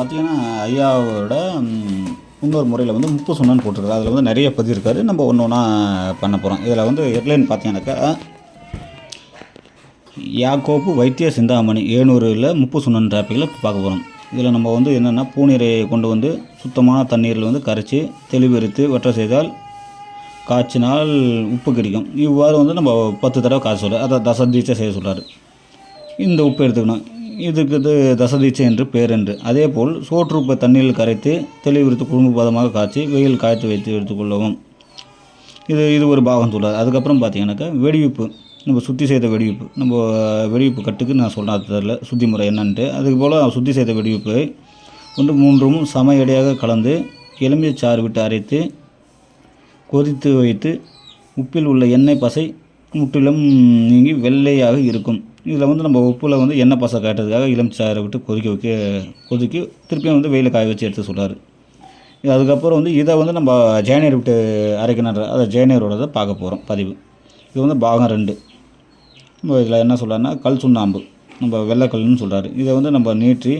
பார்த்தீங்கன்னா ஐயாவோட இன்னொரு முறையில் வந்து முப்பு சுண்ணான்னு போட்டிருக்காரு. அதில் வந்து நிறைய பதிவு இருக்காரு. நம்ம ஒன்று ஒன்றா பண்ண போகிறோம் இதில் வந்து ஹெட்லைன் பார்த்தீங்கன்னாக்கா யாக்கோப்பு வைத்திய சிந்தாமணி ஏனூரில் முப்பு சுண்ணன் டாப்பிக்கில் பார்க்க போகிறோம் இதில் நம்ம வந்து என்னென்னா பூநீரை கொண்டு வந்து சுத்தமான தண்ணீரில் வந்து கரைச்சி தெளிவெடுத்து வெட்ட செய்தால் காய்ச்சினால் உப்பு கிடைக்கும். இவ்வாறு வந்து நம்ம பத்து தடவை காய்ச்ச சொல்கிறார் அதை தசதீச்சை செய்ய சொல்கிறார் இந்த உப்பு எடுத்துக்கணும். இதுக்கு இது தசதீட்சை என்று பேர் என்று அதேபோல் சோற்று உப்பை தண்ணீரில் கரைத்து தெளிவிருத்து குடும்ப பதமாக காய்ச்சி வெயில் காய்ச்சி வைத்து எடுத்துக்கொள்ளவும் இது இது ஒரு பாகம் சொல்கிறார் அதுக்கப்புறம் பார்த்தீங்கன்னாக்கா வெடிவிப்பு. நம்ம சுத்தி செய்த வெடிவிப்பு. நம்ம வெடிவிப்பு கட்டுக்கு நான் சொல்கிறேன் அது தெரியல. சுத்தி முறை என்னன்ட்டு. அதுக்கு போல் சுத்தி செய்த வெடிவிப்பை ஒன்று மூன்றும் சம எடையாக கலந்து எலுமிச்சை சாறு விட்டு அரைத்து கொதித்து வைத்து உப்பில் உள்ள எண்ணெய் பசை முற்றிலும் நீங்கி வெள்ளையாக இருக்கும். இதில் வந்து நம்ம உப்பில் வந்து எண்ணெய் பசை காட்டுறதுக்காக இளம் சாரை விட்டு கொதிக்க வைக்க கொதிக்க திருப்பியும் வந்து வெயில் காய வச்சு எடுத்து சொல்கிறார் அதுக்கப்புறம் வந்து இதை வந்து நம்ம ஜேனியர் விட்டு அரைக்கணுன்ற அதை ஜேனியரோட பார்க்க போகிறோம் பதிவு. இது வந்து பாகம் ரெண்டு. நம்ம இதில் என்ன சொல்கிறாருன்னா கல் சுண்ணாம்பு. நம்ம வெள்ளைக்கல்னு சொல்கிறாரு இதை வந்து நம்ம நீற்றி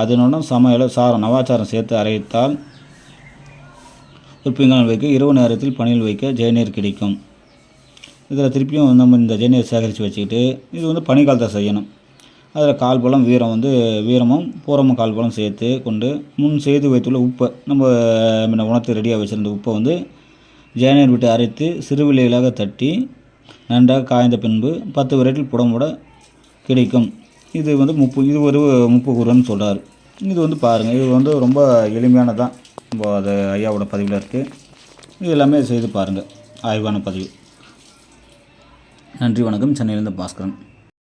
அதனோட சமையல சாரம் நவாச்சாரம் சேர்த்து அரைத்தால் உப்பிங்கால் வைக்க இரவு நேரத்தில் பணியில் வைக்க ஜெயநீர் கிடைக்கும். இதில் திருப்பியும் நம்ம இந்த ஜெனியை சேகரித்து வச்சுக்கிட்டு இது வந்து பனிக்காலத்தை செய்யணும். அதில் கால் பழம் வீரம் வந்து வீரமும் பூரமும் கால் பழம் சேர்த்து கொண்டு முன் செய்து வைத்துள்ள உப்பை நம்ம முன்ன உணத்து ரெடியாக வச்சுருந்த உப்பை வந்து ஜேனியர் விட்டு அரைத்து சிறுவிலைகளாக தட்டி நன்றாக காய்ந்த பின்பு பத்து விரட்டில் புடம்புட கிடைக்கும். இது வந்து முப்பு இது ஒரு முப்பு குருன்னு சொல்கிறார் இது வந்து பாருங்கள் இது வந்து ரொம்ப எளிமையானதான். நம்ம அது ஐயாவோட பதிவில் இருக்குது இது எல்லாமே செய்து பாருங்கள் ஆய்வான பதிவு. நன்றி வணக்கம். சென்னையிலேருந்து பாஸ்கரன்.